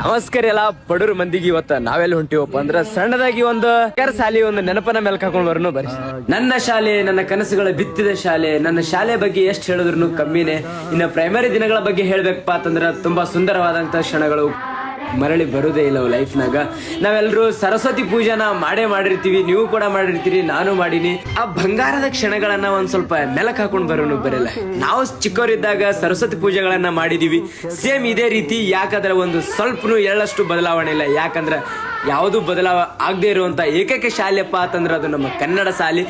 ನಮಸ್ಕಾರ ಎಲ್ಲ ಬಡವ್ರ ಮಂದಿಗೆ ಇವತ್ತ ನಾವೆಲ್ಲ ಹೊಂಟಿವಪ್ಪ ಅಂದ್ರ ಸಣ್ಣದಾಗಿ ಒಂದು ಸಾಲಿ ಒಂದು ನೆನಪನ ಮೇಲೆ ಹಾಕೊಂಡ್ ಬರೋನು ಬರೀ ನನ್ನ ಶಾಲೆ, ನನ್ನ ಕನಸುಗಳ ಬಿತ್ತಿದ ಶಾಲೆ, ನನ್ನ ಶಾಲೆ ಬಗ್ಗೆ ಎಷ್ಟು ಹೇಳಿದ್ರು ಕಮ್ಮಿನೇ. ಇನ್ನು ಪ್ರೈಮರಿ ದಿನಗಳ ಬಗ್ಗೆ ಹೇಳ್ಬೇಕಪ್ಪ ಅಂತಂದ್ರ ತುಂಬಾ ಸುಂದರವಾದಂತ ಕ್ಷಣಗಳು. ಮರಳಿ ಬರೋದೇ ಇಲ್ಲ ಲೈಫ್ನಾಗ. ನಾವೆಲ್ಲರೂ ಸರಸ್ವತಿ ಪೂಜೆನ ಮಾಡೇ ಮಾಡಿರ್ತೀವಿ, ನೀವು ಕೂಡ ಮಾಡಿರ್ತೀರಿ, ನಾನು ಮಾಡೀನಿ. ಆ ಬಂಗಾರದ ಕ್ಷಣಗಳನ್ನ ಒಂದ್ ಸ್ವಲ್ಪ ನೆಲಕ್ ಹಾಕೊಂಡು ಬರೋನು ಬರಲ್ಲ. ನಾವು ಚಿಕ್ಕವರಿದ್ದಾಗ ಸರಸ್ವತಿ ಪೂಜೆಗಳನ್ನ ಮಾಡಿದೀವಿ. ಸೇಮ್ ಇದೇ ರೀತಿ ಯಾಕಂದ್ರೆ ಒಂದು ಸ್ವಲ್ಪನು ಎಳ್ಳಷ್ಟು ಬದಲಾವಣೆ ಇಲ್ಲ. ಯಾಕಂದ್ರೆ ಯಾವುದು ಬದಲಾವ ಆಗದೆ ಇರುವಂತ ಏಕೈಕ ಶಾಲೆಪ್ಪ ಅಂತಂದ್ರೆ ಅದು ನಮ್ಮ ಕನ್ನಡ ಶಾಲೆ.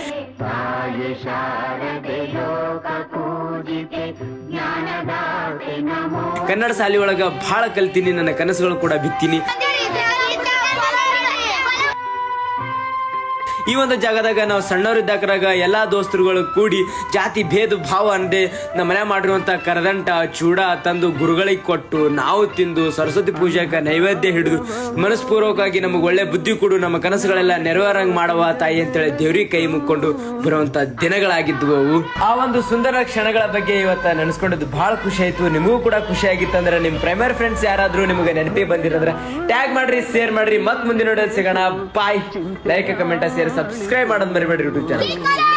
ಕನ್ನಡ ಶಾಲೆ ಒಳಗ ಬಹಳ ಕಲ್ತೀನಿ ನನ್ನ ಕನಸುಗಳು ಕೂಡ ಬಿತ್ತೀನಿ. ಈ ಒಂದು ಜಾಗದಾಗ ನಾವು ಸಣ್ಣವರಿದ್ದಾಗರಾಗ ಎಲ್ಲಾ ದೋಸ್ತರುಗಳು ಕೂಡಿ ಜಾತಿ ಭೇದ ಭಾವ ಅಂದೆ ನಮ್ಮ ಮನೆ ಮಾಡಿರುವಂತ ಕರದಂಟ, ಚೂಡ ತಂದು ಗುರುಗಳಿಗೆ ಕೊಟ್ಟು ನಾವು ತಿಂದು ಸರಸ್ವತಿ ಪೂಜೆಗೆ ನೈವೇದ್ಯ ಹಿಡಿದು ಮನಸ್ಪೂರ್ವಕವಾಗಿ ನಮಗೆ ಒಳ್ಳೆ ಬುದ್ಧಿ ಕೊಡು, ನಮ್ಮ ಕನಸುಗಳೆಲ್ಲ ನೆರವೇರಂಗ್ ಮಾಡುವ ತಾಯಿ ಅಂತೇಳಿ ದೇವ್ರಿಗೆ ಕೈ ಮುಕ್ಕೊಂಡು ಬರುವಂತ ದಿನಗಳಾಗಿದ್ವು. ಆ ಒಂದು ಸುಂದರ ಕ್ಷಣಗಳ ಬಗ್ಗೆ ಇವತ್ತ ನೆನೆಸ್ಕೊಂಡಿದ್ದು ಬಹಳ ಖುಷಿ ಆಯ್ತು. ನಿಮಗೂ ಕೂಡ ಖುಷಿ ಆಗಿತ್ತಂದ್ರೆ ನಿಮ್ ಪ್ರೈಮರಿ ಫ್ರೆಂಡ್ಸ್ ಯಾರಾದ್ರೂ ನಿಮಗೆ ನೆನಪಿ ಬಂದಿರಂದ್ರೆ ಟ್ಯಾಗ್ ಮಾಡ್ರಿ ಶೇರ್ ಮಾಡ್ರಿ. ಮತ್ ಮುಂದಿನ ಸಿಗೋಣ. Bye like comment share subscribe ಮಾಡೋದು ಮರಿಬೇಡ್ರಿ ಯೂಟ್ಯೂಬ್ ಚಾನಲ್